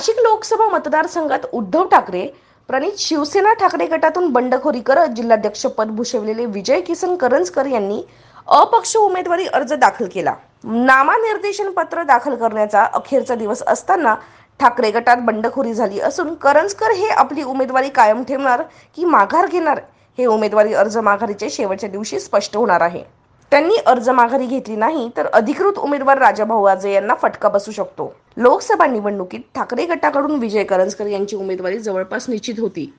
नाशिक लोकसभा मतदारसंघात उद्धव ठाकरे प्रणित शिवसेना ठाकरे गटातून बंडखोरी करत जिल्हाध्यक्षपद भूषवलेले विजय किसन करंजकर यांनी अपक्ष उमेदवारी अर्ज दाखल केला. नामनिर्देशन पत्र दाखल करण्याचा अखेरचा दिवस असताना ठाकरे गटात बंडखोरी झाली असून करंजकर हे आपली उमेदवारी कायम ठेवणार की माघार घेणार हे उमेदवारी अर्ज माघारीचे शेवटच्या दिवशी स्पष्ट होणार आहे. त्यांनी अर्ज माघारी घेतली नाही तर अधिकृत उमेदवार राजाभाऊ आजे यांना फटका बसू शकतो. लोकसभा निवडणुकीत ठाकरे गटाकडून विजय करंजकर यांची उमेदवारी जवळपास निश्चित होती.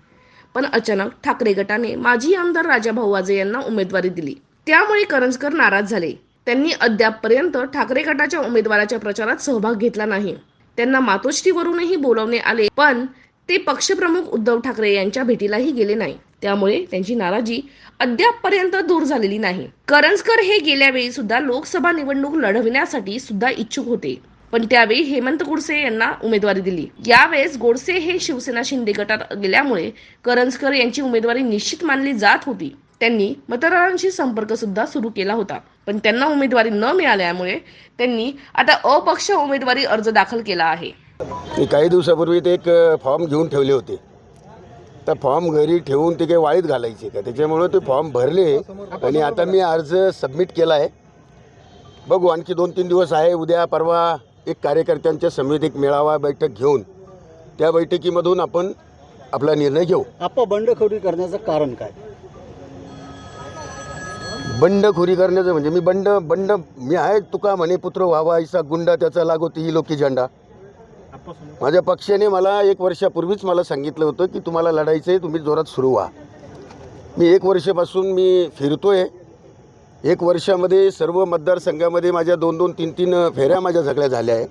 पण अचानक ठाकरे गटाने माजी आमदार राजाभाऊ आजे यांना उमेदवारी दिली. त्यामुळे करंजकर नाराज झाले. त्यांनी अद्यापपर्यंत ठाकरे गटाच्या उमेदवाराच्या प्रचारात सहभाग घेतला नाही. त्यांना मातोश्रीवरूनही बोलावणे आले पण ते पक्षप्रमुख उद्धव ठाकरे यांच्या भेटीलाही गेले नाही. त्यामुळे त्यांची नाराजी अद्यापपर्यंत दूर झालेली नाही. करंजकर हे गेल्या वेळी सुद्धा लोकसभा निवडणूक लढविण्यासाठी सुद्धा इच्छुक होते. पण त्यावेळी हेमंत गोडसे यांना उमेदवारी दिली. यावेळेस गोडसे हे शिवसेना शिंदे गटात गेल्यामुळे करंजकर यांची उमेदवारी निश्चित मानली जात होती. त्यांनी मतदारांशी संपर्क सुद्धा सुरू केला होता. पण त्यांना उमेदवारी न मिळाल्यामुळे त्यांनी आता अपक्ष उमेदवारी अर्ज दाखल केला आहे. मी काही दिवसापूर्वी ते एक फॉर्म घेऊन ठेवले होते. तर फॉर्म घरी ठेवून ते काही वाळीत घालायचे का? त्याच्यामुळं ते फॉर्म भरले आणि आता मी अर्ज सबमिट केला आहे बघू आणखी दोन तीन दिवस आहे. उद्या परवा एक कार्यकर्त्यांच्या समितीत एक मेळावा बैठक घेऊन त्या बैठकीमधून आपण आपला निर्णय घेऊ. आप्पा बंडखोरी करण्याचं कारण काय? बंडखोरी करण्याचं म्हणजे मी बंड बंड मी आहे तुका म्हणे पुत्र व्हावा ऐसा गुंडा त्याचा लागो तीही लोकी झेंडा. माझ्या पक्षाने मला एक वर्षापूर्वीच मला सांगितलं होतं की तुम्हाला लढायचं आहे तुम्ही जोरात सुरू व्हा. मी एक वर्षापासून मी फिरतोय. एक वर्षामध्ये सर्व मतदारसंघामध्ये माझ्या दोन दोन तीन तीन फेऱ्या माझ्या सगळ्या झाल्या आहे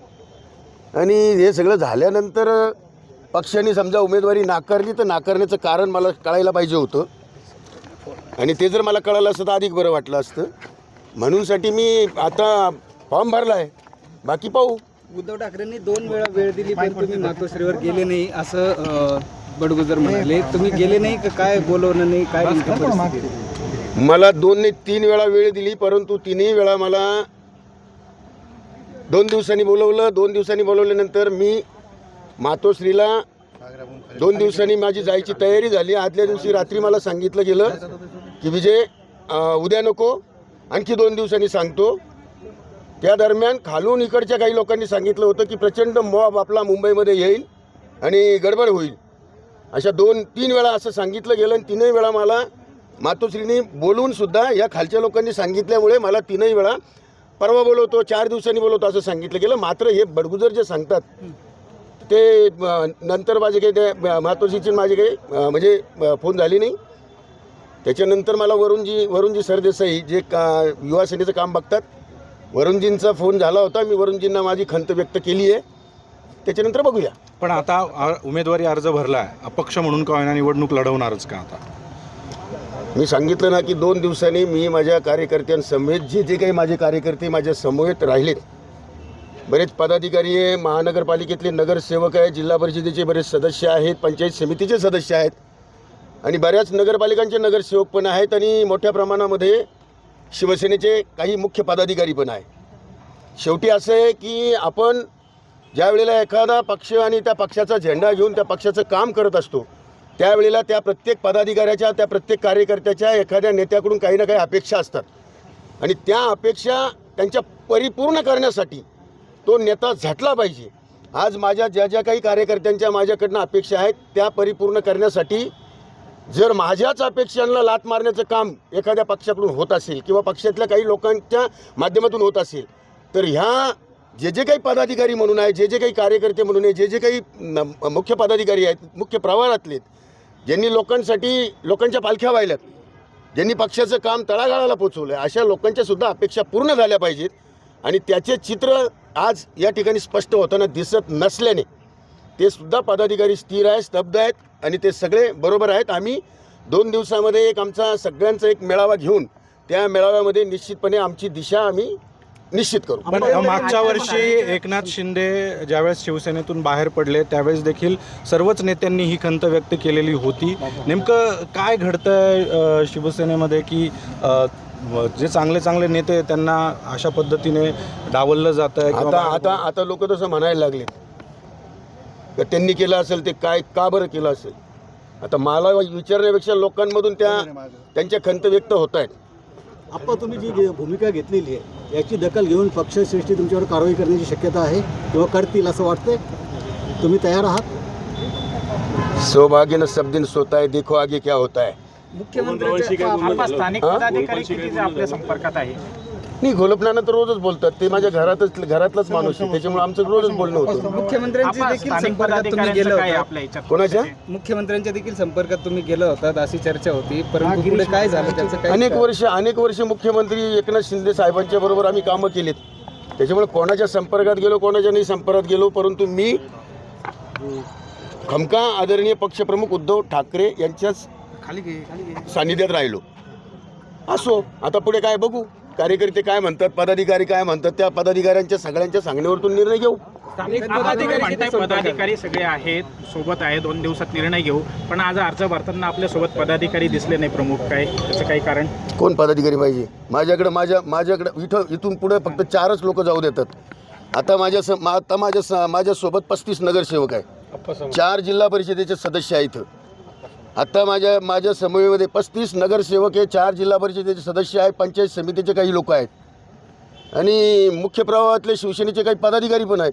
आणि हे सगळं झाल्यानंतर पक्षाने समजा उमेदवारी नाकारली तर नाकारण्याचं कारण मला कळायला पाहिजे होतं. आणि ते जर मला कळालं असतं तर अधिक बरं वाटलं असतं. म्हणूनसाठी मी आता फॉर्म भरला आहे. बाकी पाहू. उद्धव ठाकरेंनी दोन वेळा वेळ दिली पण तुम्ही मातोश्रीवर गेले नाही असं बडगुजर म्हणाले. तुम्ही गेले नाही का? काय बोलवलं नाही? काय नेमकं? मला दोन नाही तीन वेळा वेळ दिली परंतु तिन्ही वेळा मला दोन दिवसांनी बोलवलं. दोन दिवसांनी बोलवल्यानंतर मी मातोश्रीला दोन दिवसांनी माझी जायची तयारी झाली. आदल्या दिवशी रात्री मला सांगितलं गेलं की विजय उद्या नको. आणखी दोन दिवसांनी सांगतो. त्या दरम्यान खालून इकडच्या काही लोकांनी सांगितलं होतं की प्रचंड मॉब आपला मुंबईमध्ये येईल आणि गडबड होईल. अशा दोन तीन वेळा असं सांगितलं गेलं आणि तीनही वेळा मला मातोश्रीनी बोलूनसुद्धा या खालच्या लोकांनी सांगितल्यामुळे मला तीनही वेळा परवा बोलवतो चार दिवसांनी बोलवतो असं सांगितलं गेलं. मात्र हे बडगुजर जे सांगतात ते नंतर माझे काही ते मातोश्रीची माझे काही म्हणजे फोन झाली नाही. त्याच्यानंतर मला वरुणजी वरुणजी सरदेसाई जे का युवा सेनेचं काम बघतात वरुणजींचा फोन झाला होता मी वरुणजींना माझी खंत व्यक्त केली आहे. त्याच्यानंतर बघूया. पण आता आ- उमेदवारी अर्ज भरला आहे अपक्ष म्हणून का होईना निवडणूक लढवणारच का आता? मी सांगितलं ना की दोन दिवसांनी मी माझ्या कार्यकर्त्यांसमेत जे जे काही माझे कार्यकर्ते माझ्या समवेत राहिलेत बरेच पदाधिकारी आहे महानगरपालिकेतले नगरसेवक आहे जिल्हा परिषदेचे बरेच सदस्य आहेत पंचायत समितीचे सदस्य आहेत आणि बऱ्याच नगरपालिकांचे नगरसेवक पण आहेत आणि मोठ्या प्रमाणामध्ये शिवसेनेचे काही मुख्य पदाधिकारी पण आहे. शेवटी असं आहे की आपण ज्या वेळेला एखादा पक्ष आणि त्या पक्षाचा झेंडा घेऊन त्या पक्षाचं काम करत असतो त्यावेळेला त्या प्रत्येक पदाधिकाऱ्याच्या त्या प्रत्येक कार्यकर्त्याच्या एखाद्या नेत्याकडून काही ना काही अपेक्षा असतात. आणि त्या अपेक्षा त्यांच्या परिपूर्ण करण्यासाठी तो नेता झटला पाहिजे. आज माझ्या ज्या ज्या काही कार्यकर्त्यांच्या माझ्याकडनं अपेक्षा आहेत त्या परिपूर्ण करण्यासाठी जर माझ्याच अपेक्षांना लात मारण्याचं काम एखाद्या पक्षाकडून होत असेल किंवा पक्षातल्या काही लोकांच्या माध्यमातून होत असेल तर ह्या जे जे काही पदाधिकारी म्हणून आहे जे जे काही कार्यकर्ते म्हणून आहे जे जे काही मुख्य पदाधिकारी आहेत मुख्य प्रवाहातले आहेत, ज्यांनी लोकांसाठी लोकांच्या पालख्या वाहिल्यात ज्यांनी पक्षाचं काम तळागाळाला पोचवलं आहे अशा लोकांच्या सुद्धा अपेक्षा पूर्ण झाल्या पाहिजेत. आणि त्याचे चित्र आज या ठिकाणी स्पष्ट होताना दिसत नसल्याने ते सुद्धा पदाधिकारी स्थिर आहेत स्तब्ध आहेत आणि ते सगळे बरोबर आहेत. आम्ही दोन दिवसामध्ये एक आमचा सगळ्यांचा एक मेळावा घेऊन त्या मेळाव्यामध्ये निश्चितपणे आमची दिशा आम्ही निश्चित करू. पण मागच्या वर्षी एकनाथ शिंदे ज्यावेळेस शिवसेनेतून बाहेर पडले त्यावेळेस देखील सर्वच नेत्यांनी ही खंत व्यक्त केलेली होती. नेमकं काय घडतंय शिवसेनेमध्ये की जे चांगले चांगले नेते त्यांना अशा पद्धतीने डावललं जात आहे आता आता आता लोक तसं म्हणायला लागले का त्यांनी केलं असेल ते काय का बरं केलं असेल? आता मला विचारण्यापेक्षा लोकांमधून त्या त्यांच्या खंत व्यक्त होत आहेत. आप्पा तुम्ही जी घे- भूमिका घेतलेली आहे याची दखल घेऊन पक्षश्रेष्ठी तुमच्यावर कारवाई करण्याची शक्यता आहे किंवा करतील असं वाटतंय? तुम्ही तयार आहात? सौभाग्य न सब दिन सोता है देखो आगे क्या होता है मुख्यमंत्र्यांच्या आपला स्थानिक हा? पदाधिकारी किती आपल्या संपर्कात आहे? नाही घोलपनानं तर रोजच बोलतात. ते माझ्या घरातच घरातलाच माणूस आहे. त्याच्यामुळे आमचं रोजच बोलणं होतं. मुख्यमंत्र्यांच्या देखील संपर्कात तुम्ही गेलं काय होता. कोणाच्या? मुख्यमंत्र्यांच्या देखील संपर्कात तुम्ही गेलं होतात अशी चर्चा होती. परंतु पुढे काय झालं? त्याचं अनेक वर्ष अनेक वर्ष मुख्यमंत्री एकनाथ शिंदे साहेबांच्या बरोबर आम्ही कामं केलीत. त्याच्यामुळे कोणाच्या संपर्कात गेलो कोणाच्या नाही संपर्कात गेलो परंतु मी खमका आदरणीय पक्षप्रमुख उद्धव ठाकरे यांच्याच सानिध्यात राहिलो. असो आता पुढे काय बघू? कार्यकर्ते काय म्हणतात पदाधिकारी काय म्हणतात त्या पदाधिकाऱ्यांच्या सगळ्यांच्या सांगण्यावरतून निर्णय घेऊ. पदाधिकारी सगळे आहेत सोबत आहे दोन दिवसात निर्णय घेऊ. पण आज अर्ज भरताना आपल्यासोबत पदाधिकारी दिसले नाही प्रमुख काय त्याचं काही कारण? कोण पदाधिकारी पाहिजे? माझ्याकडे माझ्या माझ्याकडे इथं इथून पुढे फक्त चारच लोक जाऊ देतात. आता माझ्या स मा- आता माझ्या स माझ्यासोबत पस्तीस नगरसेवक आहे चार जिल्हा परिषदेचे सदस्य आहेत इथं आता माझ्या माझ्या समूहामध्ये पस्तीस नगरसेवक आहे चार जिल्हा परिषदेचे सदस्य आहे पंचायत समितीचे काही लोक आहेत. आणि मुख्य प्रवाहातले शिवसेनेचे काही पदाधिकारी पण आहेत.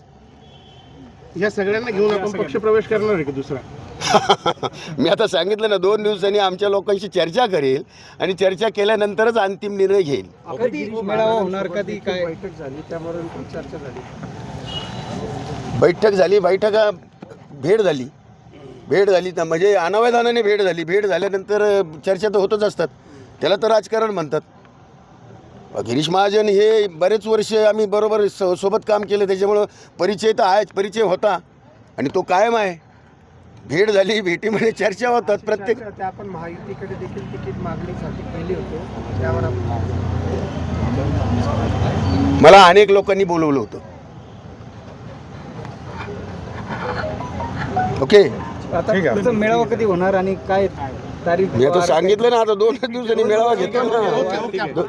या सगळ्यांना घेऊन आपण पक्षप्रवेश करणार आहे का दुसरा? मी आता सांगितलं ना दोन दिवसांनी आमच्या लोकांशी चर्चा करेल आणि चर्चा केल्यानंतरच अंतिम निर्णय घेईल. कधी मेळावा होणार कधी काय? बैठक झाली त्यामुळे चर्चा झाली. बैठक झाली बैठक भेट झाली. भेट झाली तर म्हणजे अनावधानाने भेट झाली. भेट झाल्यानंतर चर्चा तर होतच असतात. त्याला तर राजकारण म्हणतात. गिरीश महाजन हे बरेच वर्ष आम्ही बरोबर स सोबत काम केलं. त्याच्यामुळं परिचय तर आहेच. परिचय होता. आणि तो कायम आहे. भेट झाली भेटीमध्ये चर्चा होतात. प्रत्येक आपण महायुतीकडे देखील तिकीट मागणीसाठी केली होती. त्यावर आपण मला अनेक लोकांनी बोलवलं होतं. ओके? आता तुमचा मेळावा कधी होणार आणि काय तारीख मी आता सांगितलं ना आता दोन दिवसांनी मेळावा घेतो ना.